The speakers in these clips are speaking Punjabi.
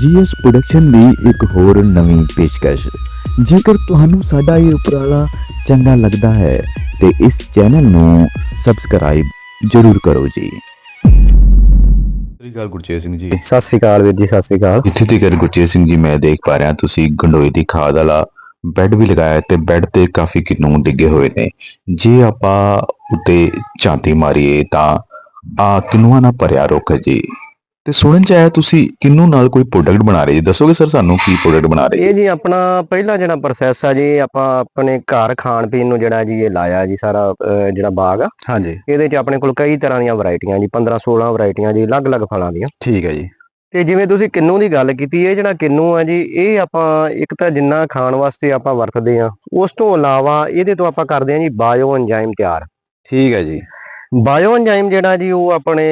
ਜੀਐਸ ਪ੍ਰੋਡਕਸ਼ਨ ਦੀ ਇੱਕ ਹੋਰ ਨਵੀਂ ਪੇਸ਼ਕਸ਼। ਜੇਕਰ ਤੁਹਾਨੂੰ ਸਾਡਾ ਇਹ ਉਪਰਾਲਾ ਚੰਗਾ ਲੱਗਦਾ ਹੈ ਤੇ ਇਸ ਚੈਨਲ ਨੂੰ ਸਬਸਕ੍ਰਾਈਬ ਜ਼ਰੂਰ ਕਰੋ ਜੀ। ਸ੍ਰੀ ਅਕਾਲ ਗੁਰਚੇਤ ਸਿੰਘ ਜੀ। ਸਤਿ ਸ੍ਰੀ ਅਕਾਲ ਵੀਰ ਜੀ ਸਤਿ ਸ੍ਰੀ ਅਕਾਲ। ਇੱਥੇ ਤੱਕ ਗੁਰਚੇਤ ਸਿੰਘ ਜੀ ਮੈਂ ਦੇਖ ਪਾ ਰਿਹਾ ਤੁਸੀਂ ਗੰਡੋਏ ਦੀ ਖਾਦ ਵਾਲਾ ਬੈੱਡ ਵੀ ਲਗਾਇਆ ਤੇ ਬੈੱਡ ਤੇ ਕਾਫੀ ਕਿੰਨੂ ਡਿੱਗੇ ਹੋਏ ਨੇ। ਜੇ ਆਪਾਂ ਉੱਤੇ ਝਾਂਤੀ ਮਾਰੀਏ ਤਾਂ ਆ ਕਿੰਨੂਆਂ ਨਾਲ ਭਰਿਆ ਰੁੱਖ ਜੀ। ਤੇ ਸੁਣਨ ਚ ਆਇਆ ਤੁਸੀਂ ਕਿੰਨੂ ਨਾਲ ਕੋਈ ਪ੍ਰੋਡਕਟ ਬਣਾ ਰਹੇ? ਜੀ ਦੱਸੋਗੇ ਸਰ ਸਾਨੂੰ ਕੀ ਪ੍ਰੋਡਕਟ ਬਣਾ ਰਹੇ? ਇਹ ਜੀ ਆਪਣਾ ਪਹਿਲਾ ਜਿਹੜਾ ਪ੍ਰੋਸੈਸ ਆ ਜੀ ਆਪਾਂ ਆਪਣੇ ਘਰ ਖਾਣ ਪੀਣ ਨੂੰ ਜਿਹੜਾ ਜੀ ਇਹ ਲਾਇਆ ਜੀ ਸਾਰਾ ਜਿਹੜਾ ਬਾਗ ਆ। ਹਾਂਜੀ। ਇਹਦੇ 'ਚ ਆਪਣੇ ਕੋਲ ਕਈ ਤਰ੍ਹਾਂ ਦੀਆਂ ਵੈਰਾਈਟੀਆਂ ਜੀ 15 16 ਵੈਰਾਈਟੀਆਂ ਜੀ ਅਲੱਗ-ਅਲੱਗ ਫਲਾਂ ਦੀਆਂ। ਠੀਕ ਹੈ ਜੀ। ਤੇ ਜਿਵੇਂ ਤੁਸੀਂ ਕਿੰਨੂ ਦੀ ਗੱਲ ਕੀਤੀ ਇਹ ਜਿਹੜਾ ਕਿੰਨੂ ਆ ਜੀ ਇਹ ਆਪਾਂ ਇੱਕ ਤਾਂ ਜਿੰਨਾ ਖਾਣ ਵਾਸਤੇ ਆਪਾਂ ਵਰਤਦੇ ਆ ਉਸ ਤੋਂ ਇਲਾਵਾ ਇਹਦੇ ਤੋਂ ਆਪਾਂ ਕਰਦੇ ਆ ਜੀ ਬਾਇਓ ਐਂਜ਼ਾਈਮ ਤਿਆਰ। ਠੀਕ ਹੈ ਜੀ। ਬਾਇਓ ਐਂਜ਼ਾਈਮ ਜਿਹੜਾ ਜੀ ਉਹ ਆਪਣੇ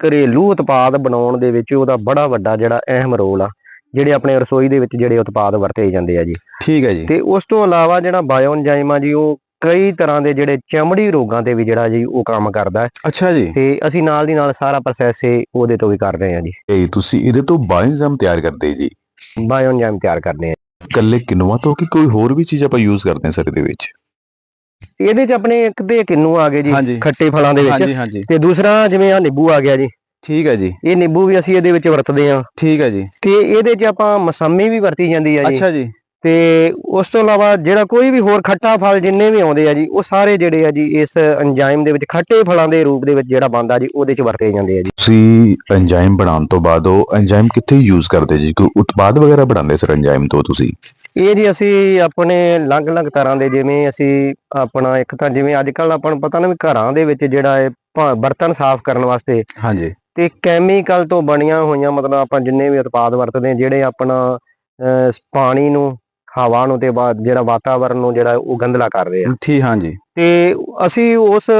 ਘਰੇਲੂ ਉਤਪਾਦ ਬਣਾਉਣ ਦੇ ਵਿੱਚ ਉਹਦਾ ਬੜਾ ਵੱਡਾ ਜਿਹੜਾ ਅਹਿਮ ਰੋਲ ਆ ਜਿਹੜੇ ਆਪਣੇ ਰਸੋਈ ਦੇ ਵਿੱਚ ਜਿਹੜੇ ਉਤਪਾਦ ਵਰਤੇ ਜਾਂਦੇ ਆ ਜੀ। ਠੀਕ ਹੈ ਜੀ। ਤੇ ਉਸ ਤੋਂ ਇਲਾਵਾ ਜਿਹੜਾ ਬਾਇਓ ਐਂਜ਼ਾਈਮ ਆ ਜੀ ਉਹ ਕਈ ਤਰ੍ਹਾਂ ਦੇ ਜਿਹੜੇ ਚਮੜੀ ਰੋਗਾਂ ਤੇ ਵੀ ਜਿਹੜਾ ਜੀ ਉਹ ਕੰਮ ਕਰਦਾ ਹੈ। ਅੱਛਾ ਜੀ। ਤੇ ਅਸੀਂ ਨਾਲ ਦੀ ਨਾਲ ਸਾਰਾ ਪ੍ਰੋਸੈਸ ਇਹ ਉਹਦੇ ਤੋਂ ਵੀ ਕਰ ਰਹੇ ਹਾਂ ਜੀ। ਇਹ ਤੁਸੀਂ ਇਹਦੇ ਤੋਂ ਬਾਇਓਜ਼ਮ ਤਿਆਰ ਕਰਦੇ ਜੀ? ਬਾਇਓ ਐਂਜ਼ਾਈਮ ਤਿਆਰ ਕਰਦੇ ਹਾਂ। ਇਕੱਲੇ ਕਿੰਨੂਆਂ ਤੋਂ ਕਿ ਕੋਈ ਹੋਰ ਵੀ ਚੀਜ਼ ਆਪਾਂ ਯੂਜ਼ ਕਰਦੇ ਹਾਂ ਸਰ ਇਹਦੇ ਵਿੱਚ? ਇਹਦੇ ਚ ਆਪਣੇ ਇੱਕ ਤੇ ਕਿੰਨੂ ਆ ਗਏ ਜੀ। ਖੱਟੇ ਫਲਾਂ ਦੇ ਵਿੱਚ। ਤੇ ਦੂਸਰਾ ਜਿਵੇਂ ਆ ਨਿੰਬੂ ਆ ਗਿਆ ਜੀ। ਠੀਕ ਹੈ ਜੀ। ਇਹ ਨਿੰਬੂ ਵੀ ਅਸੀਂ ਇਹਦੇ ਵਿੱਚ ਵਰਤਦੇ ਹਾਂ। ਠੀਕ ਹੈ ਜੀ। ਤੇ ਇਹਦੇ ਚ ਆਪਾਂ ਮਸੰਮੀ ਵੀ ਵਰਤੀ ਜਾਂਦੀ ਆ ਜੀ। ਅੱਛਾ ਜੀ। ਤੇ ਉਸ ਤੋਂ ਇਲਾਵਾ ਜਿਹੜਾ ਕੋਈ ਵੀ ਹੋਰ ਖੱਟਾ ਫਲ ਜਿੰਨੇ ਵੀ ਆਉਂਦੇ ਆ ਜੀ ਉਹ ਸਾਰੇ ਜਿਹੜੇ ਆ ਜੀ ਇਸ ਐਂਜ਼ਾਈਮ ਦੇ ਵਿੱਚ ਖੱਟੇ ਫਲਾਂ ਦੇ ਰੂਪ ਦੇ ਵਿੱਚ ਜਿਹੜਾ ਬਣਦਾ ਜੀ ਉਹਦੇ ਚ ਵਰਤੇ ਜਾਂਦੇ ਆ ਜੀ। ਤੁਸੀਂ ਐਂਜ਼ਾਈਮ ਬਣਾਉਣ ਤੋਂ ਬਾਅਦ ਉਹ ਐਂਜ਼ਾਈਮ ਕਿੱਥੇ ਯੂਜ਼ ਕਰਦੇ ਜੀ? ਕੋਈ ਉਤਪਾਦ ਵਗੈਰਾ ਬਣਾਉਂਦੇ ਸਰ ਐਂਜ਼ਾਈਮ ਤੋਂ ਤੁਸੀਂ? ਇਹ ਜੀ ਅਸੀਂ ਆਪਣੇ ਅਲੱਗ-ਅਲੱਗ ਤਰ੍ਹਾਂ ਦੇ ਜਿਵੇਂ ਅਸੀਂ ਆਪਣਾ ਇੱਕ ਤਾਂ ਜਿਵੇਂ ਅੱਜ ਕੱਲ ਆਪਾਂ ਨੂੰ ਪਤਾ ਨਾ ਵੀ ਘਰਾਂ ਦੇ ਵਿੱਚ ਜਿਹੜਾ ਹੈ ਭਾ- ਬਰਤਨ ਸਾਫ਼ ਕਰਨ ਵਾਸਤੇ ਹਾਂਜੀ। ਤੇ ਕੈਮੀਕਲ ਤੋਂ ਬਣੀਆਂ ਹੋਈਆਂ ਮਤਲਬ ਆਪਾਂ ਜਿੰਨੇ ਵੀ ਉਤਪਾਦ ਵਰਤਦੇ ਹਾਂ ਜਿਹੜੇ ਆਪਣਾ ਅਹ, ਪਾਣੀ ਨੂੰ ਹਵਾ ਨੂੰ ਤੇ ਬਾਅਦ ਜਿਹੜਾ ਵਾਤਾਵਰਣ ਨੂੰ ਜਿਹੜਾ ਉਹ ਗੰਦਲਾ ਕਰ ਰਹੇ ਆ। ਠੀਕ ਹਾਂਜੀ। ਤੇ ਅਸੀਂ ਉਸ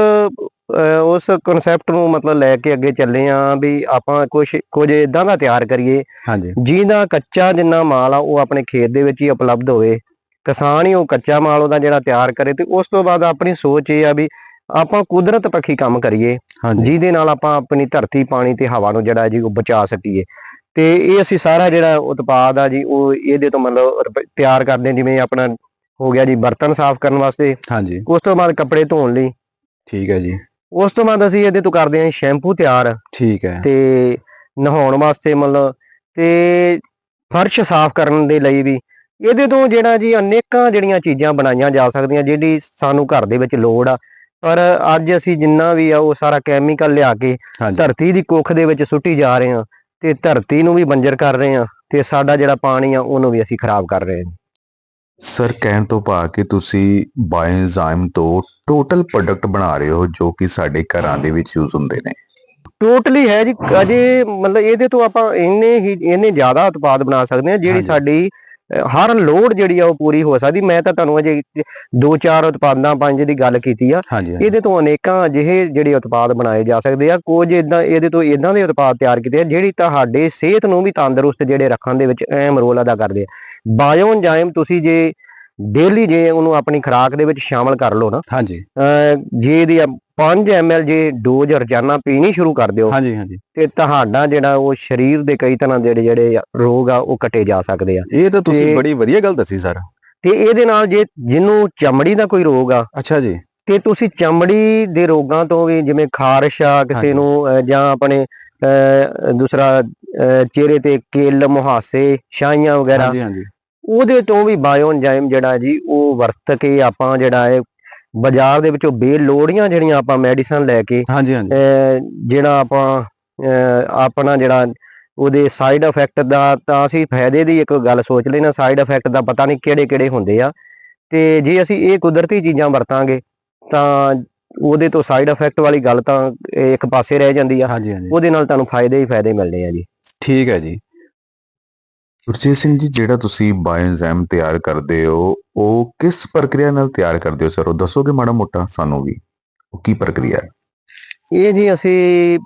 ਉਸ ਕਨਸੈਪਟ ਨੂੰ ਮਤਲਬ ਲੈ ਕੇ ਅੱਗੇ ਚੱਲੇ ਆ ਵੀ ਆਪਾਂ ਕੁਝ ਕੁਝ ਇਦਾਂ ਦਾ ਤਿਆਰ ਕਰੀਏ। ਹਾਂਜੀ। ਜਿਹਦਾ ਕੱਚਾ ਜਿੰਨਾ ਮਾਲ ਆ ਉਹ ਆਪਣੇ ਖੇਤ ਦੇ ਵਿੱਚ ਹੀ ਉਪਲਬਧ ਹੋਵੇ। ਕਿਸਾਨ ਹੀ ਉਹ ਕੱਚਾ ਮਾਲ ਉਹਦਾ ਜਿਹੜਾ ਤਿਆਰ ਕਰੇ ਤੇ ਉਸ ਤੋਂ ਬਾਅਦ ਆਪਣੀ ਸੋਚ ਇਹ ਆ ਵੀ ਆਪਾਂ ਕੁਦਰਤ ਪੱਖੀ ਕੰਮ ਕਰੀਏ। ਜਿਹਦੇ ਨਾਲ ਆਪਾਂ ਆਪਣੀ ਧਰਤੀ ਪਾਣੀ ਤੇ ਹਵਾ ਨੂੰ ਜਿਹੜਾ ਜੀ ਉਹ ਬਚਾ ਸਕੀਏ। ਤੇ ਇਹ ਅਸੀਂ ਸਾਰਾ ਜਿਹੜਾ ਉਤਪਾਦ ਆ ਜੀ ਉਹ ਇਹਦੇ ਤੋਂ ਮਤਲਬ ਤਿਆਰ ਕਰਦੇ ਜਿਵੇਂ ਆਪਣਾ ਹੋ ਗਿਆ ਜੀ ਬਰਤਨ ਸਾਫ਼ ਕਰਨ ਵਾਸਤੇ। ਹਾਂਜੀ। ਉਸ ਤੋਂ ਬਾਅਦ ਕੱਪੜੇ ਧੋਣ ਲਈ। ਠੀਕ ਹੈ ਜੀ। ਉਸ ਤੋਂ ਬਾਅਦ ਅਸੀਂ ਇਹਦੇ ਤੋਂ ਕਰਦੇ ਹਾਂ ਸ਼ੈਂਪੂ ਤਿਆਰ। ਠੀਕ ਹੈ। ਤੇ ਨਹਾਉਣ ਵਾਸਤੇ ਮਤਲਬ ਤੇ ਫਰਸ਼ ਸਾਫ਼ ਕਰਨ ਦੇ ਲਈ ਵੀ। ਇਹਦੇ ਤੋਂ ਜਿਹੜਾ ਜੀ ਅਨੇਕਾਂ ਜਿਹੜੀਆਂ ਚੀਜ਼ਾਂ ਬਣਾਈਆਂ ਜਾ ਸਕਦੀਆਂ ਜਿਹੜੀ ਸਾਨੂੰ ਘਰ ਦੇ ਵਿੱਚ ਲੋੜ ਆ। ਪਰ ਅੱਜ ਅਸੀਂ ਜਿੰਨਾ ਵੀ ਆ ਉਹ ਸਾਰਾ ਕੈਮੀਕਲ ਲਿਆ ਕੇ ਧਰਤੀ ਦੀ ਕੁੱਖ ਦੇ ਵਿੱਚ ਸੁੱਟੀ ਜਾ ਰਹੇ ਹਾਂ ਤੇ ਧਰਤੀ ਨੂੰ ਵੀ ਬੰਜਰ ਕਰ ਰਹੇ ਹਾਂ ਤੇ ਸਾਡਾ ਜਿਹੜਾ ਪਾਣੀ ਆ ਉਹਨੂੰ ਵੀ ਅਸੀਂ ਖਰਾਬ ਕਰ ਰਹੇ ਹਾਂ। ਸਰ ਕਹਿਣ ਤੋਂ ਭਾਵ ਕਿ ਤੁਸੀਂ ਬਾਇਓਜ਼ਾਈਮ ਤੋਂ ਟੋਟਲ ਪ੍ਰੋਡਕਟ ਬਣਾ ਰਹੇ ਹੋ ਜੋ ਕਿ ਸਾਡੇ ਘਰਾਂ ਦੇ ਵਿੱਚ ਯੂਜ਼ ਹੁੰਦੇ ਨੇ। ਟੋਟਲੀ ਹੈ ਜੀ। ਅਜੇ ਮਤਲਬ ਇਹਦੇ ਤੋਂ ਆਪਾਂ ਇੰਨੇ ਹੀ ਇੰਨੇ ਜ਼ਿਆਦਾ ਉਤਪਾਦ ਬਣਾ ਸਕਦੇ ਹਾਂ ਜਿਹੜੀ। ਸਾਡੀ ਹਰ ਲੋੜ ਜਿਹੜੀ ਆ ਉਹ ਪੂਰੀ ਹੋ ਸਕਦੀ। ਮੈਂ ਤਾਂ ਤੁਹਾਨੂੰ ਅਜੇ ਦੋ ਚਾਰ ਉਤਪਾਦਾਂ ਪੰਜ ਦੀ ਗੱਲ ਕੀਤੀ ਆ। ਇਹਦੇ ਤੋਂ ਅਨੇਕਾਂ ਅਜਿਹੇ ਜਿਹੜੇ ਉਤਪਾਦ ਬਣਾਏ ਜਾ ਸਕਦੇ ਆ। ਕੁਝ ਇਦਾਂ ਇਹਦੇ ਤੋਂ ਇਦਾਂ ਦੇ ਉਤਪਾਦ ਤਿਆਰ ਕੀਤੇ ਆ ਜਿਹੜੀ ਤੁਹਾਡੇ ਸਿਹਤ ਨੂੰ ਵੀ ਤੰਦਰੁਸਤ ਜਿਹੜੇ ਰੱਖਣ ਦੇ ਵਿੱਚ ਅਹਿਮ ਰੋਲ ਅਦਾ ਕਰਦੇ ਆ। ਬਾਇਓ ਐਂਜ਼ਾਈਮ ਤੁਸੀਂ ਜੇ ਡੇਲੀ ਜੇ ਉਹਨੂੰ ਆਪਣੀ ਖੁਰਾਕ ਦੇ ਵਿੱਚ ਸ਼ਾਮਲ ਕਰ ਲਓ ਨਾ ਹਾਂਜੀ। ਜੇ ਇਹਦੀ 5 ml ਜੇ ਡੋਜ਼ ਰੋਜ਼ਾਨਾ ਪੀਣੀ ਸ਼ੁਰੂ ਕਰ ਦਿਓ ਹਾਂਜੀ ਹਾਂਜੀ। ਤੇ ਤੁਹਾਡਾ ਜਿਹੜਾ ਉਹ ਸਰੀਰ ਦੇ ਕਈ ਤਰ੍ਹਾਂ ਦੇ ਜਿਹੜੇ ਰੋਗ ਆ ਉਹ ਕੱਟੇ ਜਾ ਸਕਦੇ ਆ। ਇਹ ਤਾਂ ਤੁਸੀਂ ਬੜੀ ਵਧੀਆ ਗੱਲ ਦੱਸੀ ਸਰ। ਤੇ ਇਹਦੇ ਨਾਲ ਜੇ ਜਿਹਨੂੰ ਚਮੜੀ ਦਾ ਕੋਈ ਰੋਗ ਆ ਅੱਛਾ ਜੀ। ਤੇ ਤੁਸੀਂ ਚਮੜੀ ਦੇ ਰੋਗਾਂ ਤੋਂ ਵੀ ਜਿਵੇਂ ਖਾਰਸ਼ ਆ ਕਿਸੇ। ਨੂੰ ਜਾਂ ਆਪਣੇ ਦੂਸਰਾ ਚਿਹਰੇ ਤੇ ਕਿੱਲ ਮੁਹਾਸੇ ਛਾਈਆਂ ਵਗੈਰਾ ਹਾਂਜੀ ਹਾਂਜੀ। ਉਹਦੇ ਤੋਂ ਵੀ ਬਾਇਓ ਐਂਜ਼ਾਈਮ ਜਿਹੜਾ ਜੀ ਉਹ ਵਰਤ ਕੇ ਆਪਾਂ ਜਿਹੜਾ ਹੈ ਬਾਜ਼ਾਰ ਦੇ ਵਿੱਚੋਂ ਬੇਲੋੜੀਆਂ ਜਿਹੜੀਆਂ ਆਪਾਂ ਮੈਡੀਸਨ ਲੈ ਕੇ ਹਾਂਜੀ ਜਿਹੜਾ ਆਪਾਂ ਆਪਣਾ ਜਿਹੜਾ ਉਹਦੇ ਸਾਈਡ ਇਫੈਕਟ ਦਾ ਤਾਂ ਅਸੀਂ ਫਾਇਦੇ ਦੀ ਇੱਕ ਗੱਲ ਸੋਚ ਲੈਣਾ ਸਾਈਡ ਇਫੈਕਟ ਦਾ ਪਤਾ ਨਹੀਂ ਕਿਹੜੇ ਕਿਹੜੇ ਹੁੰਦੇ ਆ। ਤੇ ਜੇ ਅਸੀਂ ਇਹ ਕੁਦਰਤੀ ਚੀਜ਼ਾਂ ਵਰਤਾਂਗੇ ਤਾਂ ਉਹਦੇ ਤੋਂ ਸਾਈਡ ਇਫੈਕਟ ਵਾਲੀ ਗੱਲ ਤਾਂ ਇੱਕ ਪਾਸੇ ਰਹਿ ਜਾਂਦੀ ਆ। ਹਾਂਜੀ ਹਾਂਜੀ। ਉਹਦੇ ਨਾਲ ਤੁਹਾਨੂੰ ਫਾਇਦੇ ਹੀ ਫਾਇਦੇ ਮਿਲਣੇ ਆ ਜੀ। ਠੀਕ ਹੈ ਜੀ। ਗੁਰਜੀਤ ਸਿੰਘ ਜੀ ਜਿਹੜਾ ਤੁਸੀਂ ਬਾਇਓਐਂਜ਼ਾਈਮ ਤਿਆਰ ਕਰਦੇ ਹੋ ਉਹ ਕਿਸ ਪ੍ਰਕਿਰਿਆ ਨਾਲ ਤਿਆਰ ਕਰਦੇ ਹੋ ਸਰ? ਉਹ ਦੱਸੋਗੇ ਮਾੜਾ ਮੋਟਾ ਸਾਨੂੰ ਵੀ? ਉਹ ਕੀ ਪ੍ਰਕਿਰਿਆ? ਹੈ ਇਹ ਜੀ ਅਸੀਂ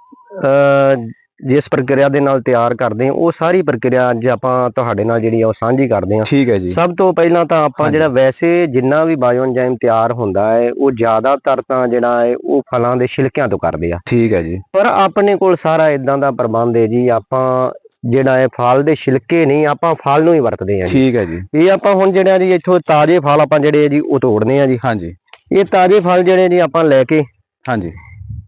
ਜਿਸ ਪ੍ਰਕਿਰਿਆ ਦੇ ਨਾਲ ਤਿਆਰ ਕਰਦੇ ਹਾਂ ਉਹ ਸਾਰੀ ਪ੍ਰਕਿਰਿਆ ਅੱਜ ਆਪਾਂ ਤੁਹਾਡੇ ਨਾਲ ਜਿਹੜੀ ਆ ਉਹ ਸਾਂਝੀ ਕਰਦੇ ਹਾਂ। ਠੀਕ ਹੈ ਜੀ। ਸਭ ਤੋਂ ਪਹਿਲਾਂ ਤਾਂ ਆਪਾਂ। ਜਿਹੜਾ ਵੈਸੇ ਜਿੰਨਾ ਵੀ ਬਾਇਓਐਨਜ਼ਾਈਮ ਤਿਆਰ ਹੁੰਦਾ ਹੈ ਉਹ ਜ਼ਿਆਦਾਤਰ ਤਾਂ ਜਿਹੜਾ ਹੈ ਉਹ ਫਲਾਂ ਦੇ ਛਿਲਕਿਆਂ ਤੋਂ ਕਰਦੇ ਆ। ਠੀਕ ਹੈ ਜੀ। ਪਰ ਆਪਣੇ ਕੋਲ ਸਾਰਾ ਇਦਾਂ ਦਾ ਪ੍ਰਬੰਧ ਹੈ ਜੀ ਆਪਾਂ ਜਿਹੜਾ ਹੈ ਫਲ ਦੇ ਛਿਲਕੇ ਨਹੀਂ ਆਪਾਂ ਫਲ ਨੂੰ ਹੀ ਵਰਤਦੇ ਜੀ। ਠੀਕ ਹੈ ਜੀ। ਇਹ ਆਪਾਂ ਹੁਣ ਜਿਹੜਾ ਜੀ ਇੱਥੋਂ ਤਾਜ਼ੇ ਫਲ ਆਪਾਂ ਜਿਹੜੇ ਆ ਜੀ ਉਹ ਤੋੜਨੇ ਆ ਜੀ। ਹਾਂਜੀ। ਇਹ ਤਾਜ਼ੇ ਫਲ ਜਿਹੜੇ ਜੀ ਆਪਾਂ ਲੈ ਕੇ ਹਾਂਜੀ।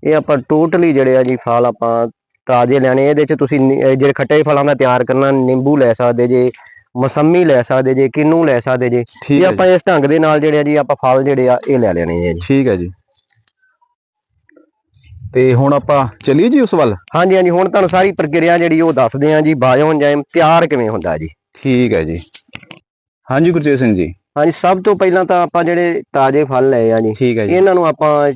ਇਹ ਆਪਾਂ ਟੋਟਲੀ ਜਿਹੜੇ ਆ ਜੀ ਫਲ ਆਪਾਂ ਤਾਜ਼ੇ ਲੈਣੇ ਇਹਦੇ ਚ ਤੁਸੀਂ ਜਿਹੜੇ ਖੱਟੇ ਫਲਾਂ ਦਾ ਤਿਆਰ ਕਰਨਾ ਨਿੰਬੂ ਲੈ ਸਕਦੇ ਜੇ ਮਸੰਮੀ ਲੈ ਸਕਦੇ ਜੇ ਕਿੰਨੂ ਲੈ ਸਕਦੇ ਜੇ ਇਹ ਆਪਾਂ ਇਸ ਢੰਗ ਦੇ ਨਾਲ ਜਿਹੜੇ ਆ ਜੀ ਆਪਾਂ ਫਲ ਜਿਹੜੇ ਆ ਇਹ ਲੈ ਲੈਣੇ ਆ ਜੀ। ਠੀਕ ਹੈ ਜੀ। ਤੇ ਹੁਣ ਆਪਾਂ ਚੱਲੀਏ ਜੀ ਉਸ ਵੱਲ? ਹਾਂਜੀ ਹਾਂਜੀ ਹੁਣ ਤੁਹਾਨੂੰ ਸਾਰੀ ਪ੍ਰਕਿਰਿਆ ਜਿਹੜੀ ਉਹ ਦੱਸਦੇ ਆ ਜੀ ਬਾਇਓਐਨਜ਼ਾਈਮ ਤਿਆਰ ਕਿਵੇਂ ਹੁੰਦਾ ਜੀ? ਠੀਕ ਹੈ ਜੀ। ਹਾਂਜੀ ਗੁਰਜੀਤ ਸਿੰਘ ਜੀ। ਹਾਂਜੀ ਸਭ ਤੋਂ ਪਹਿਲਾਂ ਤਾਂ ਆਪਾਂ ਜਿਹੜੇ ਤਾਜ਼ੇ ਫਲ ਲਏ ਆ ਜੀ ਇਹਨਾਂ ਨੂੰ ਆਪਾਂ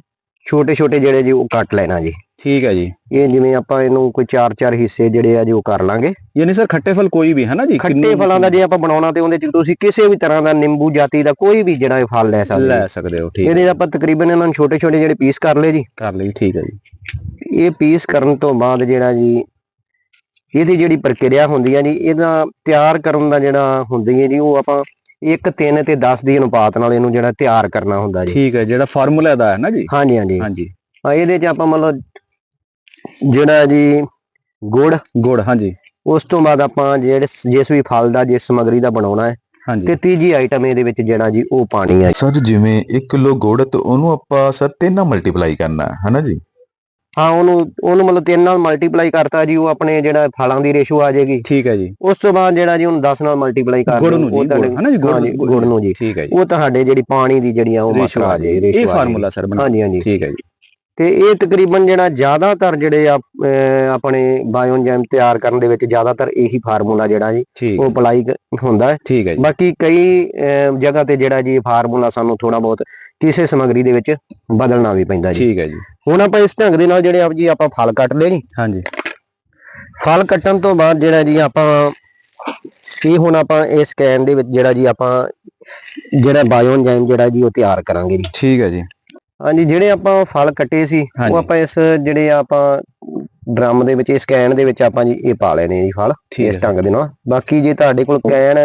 ਛੋਟੇ ਛੋਟੇ ਜਿਹੜੇ ਜੀ ਉਹ ਕੱਟ ਲੈਣਾ ਜੀ। ਠੀਕ ਹੈ ਜੀ। ਇਹ ਜਿਵੇਂ ਆਪਾਂ ਇਹਨੂੰ ਕੋਈ ਚਾਰ ਚਾਰ ਹਿੱਸੇ ਜਿਹੜੇ ਆ ਜੀ ਕਰ ਲਾਂਗੇ। ਯਾਨੀ ਸਰ ਖੱਟੇ ਫਲ ਕੋਈ ਵੀ ਹੈ ਨਾ ਜੀ? ਖੱਟੇ ਫਲਾਂ ਦਾ ਜੇ ਆਪਾਂ ਬਣਾਉਣਾ ਤੇ ਉਹਦੇ ਚ ਤੁਸੀਂ ਕਿਸੇ ਵੀ ਤਰ੍ਹਾਂ ਦਾ ਨਿੰਬੂ ਜਾਤੀ ਦਾ ਕੋਈ ਵੀ ਜਿਹੜਾ ਇਹ ਫਲ ਲੈ ਸਕਦੇ ਲੈ ਸਕਦੇ ਹੋ ਠੀਕ ਇਹਦੇ ਆਪਾਂ ਤਕਰੀਬਨ ਇਹਨਾਂ ਨੂੰ ਛੋਟੇ ਛੋਟੇ ਜਿਹੜੇ ਪੀਸ ਕਰ ਲਏ ਜੀ। ਕਰ ਲਈ ਠੀਕ ਹੈ ਜੀ। ਇਹ ਪੀਸ ਕਰਨ ਤੋਂ ਬਾਅਦ ਜਿਹੜਾ ਜੀ ਇਹਦੀ ਜਿਹੜੀ ਪ੍ਰਕਿਰਿਆ ਹੁੰਦੀ ਹੈ ਜੀ ਇਹਦਾ ਤਿਆਰ ਕਰਨ ਦਾ ਜਿਹੜਾ ਹੁੰਦੀ ਹੈ ਜੀ ਉਹ ਆਪਾਂ 1 3 ਤੇ 10 ਦੀ ਅਨੁਪਾਤ ਨਾਲ ਇਹਨੂੰ ਜਿਹੜਾ ਤਿਆਰ ਕਰਨਾ ਹੁੰਦਾ ਜੀ। ਠੀਕ ਹੈ ਜਿਹੜਾ ਫਾਰਮੂਲਾ ਦਾ ਹੈ ਨਾ ਜੀ? ਹਾਂਜੀ ਹਾਂਜੀ। ਹਾਂਜੀ। ਇਹਦੇ ਚ ਆਪਾਂ ਮਤਲਬ ਜਿਹੜਾ ਜੀ ਗੁੜ ਗੁੜ ਹਾਂਜੀ। ਉਸ ਤੋਂ ਬਾਅਦ ਆਪਾਂ ਜਿਹੜੇ ਜਿਸ ਵੀ ਫਲ ਦਾ ਜਿਸ ਸਮਗਰੀ ਦਾ ਬਣਾਉਣਾ ਹੈ ਹਾਂਜੀ। ਤੇ ਤੀਜੀ ਆਈਟਮ ਇਹਦੇ ਵਿੱਚ ਜਿਹੜਾ ਜੀ ਉਹ ਪਾਣੀ ਹੈ। ਸਰ ਜਿਵੇਂ 1 ਕਿਲੋ ਗੁੜ ਤੇ ਉਹਨੂੰ ਆਪਾਂ ਸਰ 3 ਨਾਲ ਮਲਟੀਪਲਾਈ ਕਰਨਾ ਹੈ ਹਨਾ ਜੀ? ਹਾਂ ਉਹਨੂੰ ਉਹਨੂੰ ਮਤਲਬ ਤਿੰਨ ਨਾਲ ਮਲਟੀਪਲਾਈ ਕਰਤਾ ਜੀ ਉਹ ਆਪਣੇ ਜਿਹੜਾ ਫਲਾਂ ਦੀ ਰੇਸ਼ੋ ਆ ਜਾਏਗੀ। ਠੀਕ ਹੈ ਜੀ। ਉਸ ਤੋਂ ਬਾਅਦ ਜਿਹੜਾ ਜੀ ਉਹਨੂੰ 10 ਨਾਲ ਮਲਟੀਪਲਾਈ ਕਰ ਗੁੜ ਨੂੰ ਉਹ ਜੀ ਹਨਾ ਜੀ ਗੁੜ ਨੂੰ- ਗੁੜ ਨੂੰ ਜੀ। ਠੀਕ ਹੈ ਜੀ। ਉਹ ਤੁਹਾਡੇ ਜਿਹੜੀ ਪਾਣੀ ਦੀ ਜਿਹੜੀ ਆ ਉਹ ਮਾਤਰਾ ਆ ਜਾਏਗੀ ਇਹ ਫਾਰਮੂਲਾ ਸਰ। ਬਣਾ ਹਾਂਜੀ ਹਾਂਜੀ। ਠੀਕ ਹੈ ਜੀ। ਤੇ ਇਹ ਤਕਰੀਬਨ ਜਿਹੜਾ ਜ਼ਿਆਦਾਤਰ ਜਿਹੜੇ ਆਪਣੇ ਬਾਇਓਐਨਜ਼ਾਈਮ ਤਿਆਰ ਕਰਨ ਦੇ ਵਿੱਚ ਜ਼ਿਆਦਾਤਰ ਇਹੀ ਫਾਰਮੂਲਾ ਜਿਹੜਾ ਜੀ ਉਹ ਅਪਲਾਈ ਹੁੰਦਾ ਹੈ। ਠੀਕ ਹੈ ਜੀ। ਬਾਕੀ ਕਈ ਜਗ੍ਹਾ ਤੇ ਜਿਹੜਾ ਜੀ ਫਾਰਮੂਲਾ ਸਾਨੂੰ ਥੋੜਾ ਬਹੁਤ ਕਿਸੇ ਸਮਗਰੀ ਦੇ ਵਿੱਚ ਬਦਲਣਾ ਵੀ ਪੈਂਦਾ ਜੀ। ਠੀਕ ਹੈ ਜੀ। ਹੁਣ ਆਪਾਂ ਇਸ ਢੰਗ ਦੇ ਨਾਲ ਜਿਹੜੇ ਆ ਜੀ ਆਪਾਂ ਫਲ ਕੱਟ ਲਏ ਜੀ ਹਾਂਜੀ। ਫਲ ਕੱਟਣ ਤੋਂ ਬਾਅਦ ਜਿਹੜਾ ਜੀ ਆਪਾਂ ਇਹ ਹੁਣ ਆਪਾਂ ਇਸ ਸਕੈਨ ਦੇ ਵਿੱਚ ਜਿਹੜਾ ਜੀ ਆਪਾਂ ਜਿਹੜਾ ਬਾਇਓਐਨਜ਼ਾਈਮ ਜਿਹੜਾ ਜੀ ਉਹ ਤਿਆਰ ਕਰਾਂਗੇ ਜੀ। ਠੀਕ ਹੈ ਜੀ। ਹਾਂਜੀ ਜਿਹੜੇ ਆਪਾਂ ਫਲ ਕੱਟੇ ਸੀ। ਉਹ ਆਪਾਂ ਇਸ ਜਿਹੜੇ ਆਪਾਂ ਡਰਮ ਦੇ ਵਿੱਚ ਇਸ ਕੈਨ ਦੇ ਵਿੱਚ ਆਪਾਂ ਜੀ ਇਹ ਪਾ ਲੈਣੇ ਜੀ ਫਲ ਇਸ ਢੰਗ ਦੇ ਨਾਲ। ਬਾਕੀ ਜੇ ਤੁਹਾਡੇ ਕੋਲ ਕੈਨ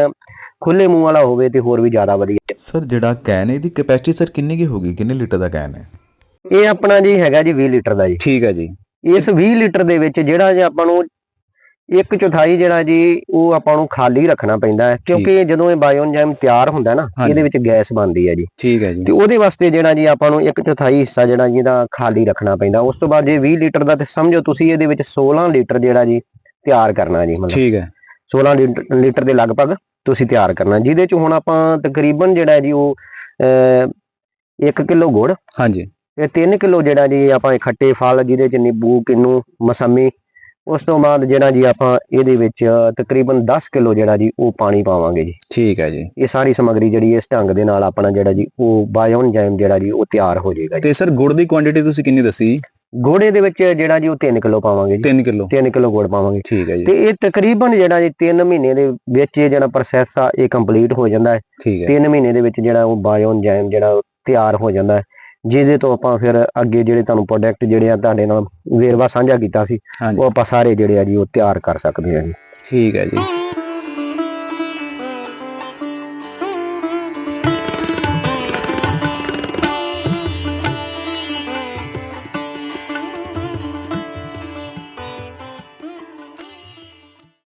ਖੁੱਲੇ ਮੂੰਹ ਵਾਲਾ ਹੋਵੇ ਤੇ ਹੋਰ ਵੀ ਜ਼ਿਆਦਾ ਵਧੀਆ। ਸਰ ਜਿਹੜਾ ਕੈਨ ਹੈ ਇਹਦੀ ਕੈਪੈਸਿਟੀ ਸਰ ਕਿੰਨੀ ਕੀ ਹੋਗੀ ਕਿੰਨੇ ਲੀਟਰ ਦਾ ਕੈਨ ਹੈ? ਇਹ ਆਪਣਾ ਜੀ ਹੈਗਾ ਜੀ 20 ਲੀਟਰ ਦਾ ਜੀ। ਠੀਕ ਹੈ ਜੀ। ਇਸ 20 ਲੀਟਰ ਦੇ ਵਿੱਚ ਜਿਹੜਾ ਜੇ ਆਪਾਂ ਨੂੰ ਇੱਕ ਚੌਥਾਈ ਜਿਹੜਾ ਜੀ ਉਹ ਆਪਾਂ ਨੂੰ ਖਾਲੀ ਰੱਖਣਾ ਪੈਂਦਾ ਹੈ ਕਿਉਂਕਿ ਜਦੋਂ ਇਹ ਬਾਇਓਐਨਜ਼ਾਈਮ ਤਿਆਰ ਹੁੰਦਾ ਨਾ। ਇਹਦੇ ਵਿੱਚ ਗੈਸ ਬਣਦੀ ਹੈ ਜੀ। ਠੀਕ ਹੈ ਜੀ। ਤੇ ਉਹਦੇ ਵਾਸਤੇ ਜਿਹੜਾ ਜੀ ਆਪਾਂ ਨੂੰ ਇੱਕ ਚੌਥਾਈ ਹਿੱਸਾ ਜਿਹੜਾ ਜੀ ਇਹਦਾ ਖਾਲੀ ਰੱਖਣਾ ਪੈਂਦਾ। ਉਸ ਤੋਂ ਬਾਅਦ ਜੇ 20 ਲੀਟਰ ਦਾ ਤੇ ਸਮਝੋ ਤੁਸੀਂ ਇਹਦੇ ਵਿੱਚ 16 ਲੀਟਰ ਜਿਹੜਾ ਜੀ ਤਿਆਰ ਕਰਨਾ ਜੀ ਮਤਲਬ। ਠੀਕ ਹੈ। 16 ਲੀਟਰ ਦੇ ਲਗਭਗ ਤੁਸੀਂ ਤਿਆਰ ਕਰਨਾ। ਜਿਹਦੇ ਚ ਹੁਣ ਆਪਾਂ ਤਕਰੀਬਨ ਜਿਹੜਾ ਜੀ ਉਹ 1 ਕਿਲੋ ਗੁੜ ਹਾਂਜੀ। ਤੇ 3 ਕਿਲੋ ਜਿਹੜਾ ਜੀ ਆਪਾਂ ਖੱਟੇ ਫਲ ਜਿਹਦੇ ਚ ਨਿੰਬੂ ਕਿੰਨੂ ਮਸੰਮੀ ਉਸ ਤੋਂ ਬਾਅਦ ਜਿਹੜਾ ਜੀ ਆਪਾਂ ਇਹਦੇ ਵਿੱਚ ਤਕਰੀਬਨ 10 ਕਿਲੋ ਜਿਹੜਾ ਜੀ ਉਹ ਪਾਣੀ ਪਾਵਾਂਗੇ ਜੀ। ਠੀਕ ਹੈ ਜੀ। ਇਹ ਸਾਰੀ ਸਮਗਰੀ ਜਿਹੜੀ ਇਸ ਢੰਗ ਦੇ ਨਾਲ ਆਪਣਾ ਜਿਹੜਾ ਜੀ ਉਹ ਬਾਇਓਐਨਜ਼ਾਈਮ ਜਿਹੜਾ ਜੀ ਉਹ ਤਿਆਰ ਹੋ ਜਾਏਗਾ ਤੇ ਸਰ ਗੁੜ ਦੀ ਕੁਆਂਟੀਟੀ ਤੁਸੀਂ ਕਿੰਨੀ ਦੱਸੀ? ਗੋੜੇ ਦੇ ਵਿੱਚ ਜਿਹੜਾ ਜੀ ਉਹ 3 ਕਿਲੋ ਪਾਵਾਂਗੇ ਜੀ। 3 ਕਿਲੋ। 3 ਕਿਲੋ ਗੁੜ ਪਾਵਾਂਗੇ। ਠੀਕ ਹੈ ਜੀ। ਤੇ ਇਹ ਤਕਰੀਬਨ ਜਿਹੜਾ ਜੀ 3 ਮਹੀਨੇ ਦੇ ਵਿੱਚ ਇਹ ਜਿਹੜਾ ਪ੍ਰੋਸੈਸ ਆ ਇਹ ਕੰਪਲੀਟ ਹੋ ਜਾਂਦਾ ਹੈ। ਠੀਕ ਹੈ। 3 ਮਹੀਨੇ ਦੇ ਵਿੱਚ ਜਿਹੜਾ ਉਹ ਬਾਇਓਐਨਜ਼ਾਈਮ ਜਿਹੜਾ ਉਹ ਤਿਆਰ ਹੋ ਜਾਂਦਾ ਹੈ। ਜਿਹਦੇ ਤੋਂ ਆਪਾਂ ਫਿਰ ਅੱਗੇ ਜਿਹੜੇ ਤੁਹਾਨੂੰ ਪ੍ਰੋਡਕਟ ਜਿਹੜੇ ਆ ਤੁਹਾਡੇ ਨਾਲ ਵੇਰਵਾ ਸਾਂਝਾ ਕੀਤਾ ਸੀ ਉਹ ਆਪਾਂ ਸਾਰੇ ਜਿਹੜੇ ਆ ਜੀ ਉਹ ਤਿਆਰ ਕਰ ਸਕਦੇ ਹਾਂ ਜੀ। ਠੀਕ ਹੈ ਜੀ।